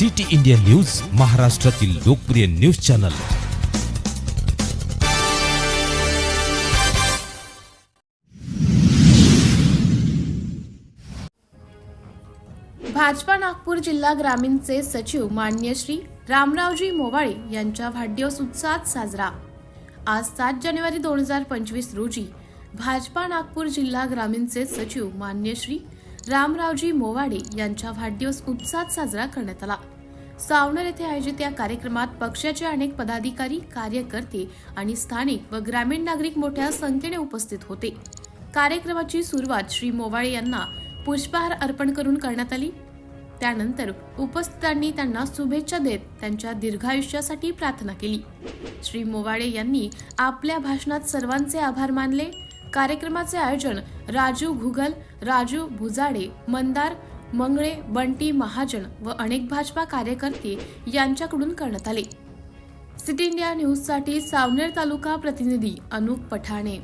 City India news महाराष्ट्रातील लोकप्रिय news channel. Bhajpa Nagpur जिल्हा ग्रामीणचे सचिव मान्य श्री रामरावजी मोवाळे यांच्या वाढदिवस उत्साहात साजरा. आज सात जानेवारी दोन हजार पंचवीस रोजी भाजपा नागपूर जिल्हा ग्रामीणचे सचिव मान्य श्री रामरावजी मोवाडे यांचा वाढदिवस उत्साहात साजरा करण्यात आला. सावनर येथे आयोजित या कार्यक्रमात पक्षाचे अनेक पदाधिकारी कार्यकर्ते आणि स्थानिक व ग्रामीण नागरिक मोठ्या संख्येने उपस्थित होते. कार्यक्रमाची सुरुवात श्री मोवाळे यांना पुष्पहार अर्पण करून करण्यात आली. त्यानंतर उपस्थितांनी त्यांना शुभेच्छा देत त्यांच्या दीर्घायुष्यासाठी प्रार्थना केली. श्री मोवाळे यांनी आपल्या भाषणात सर्वांचे आभार मानले. कार्यक्रमाचे आयोजन राजू घुगल राजू भुजाडे मंदार मंगळे बंटी महाजन व अनेक भाजपा कार्यकर्ते यांच्याकडून करण्यात आले. सिटी इंडिया न्यूजसाठी सावनेर तालुका प्रतिनिधी अनुप पठाणे.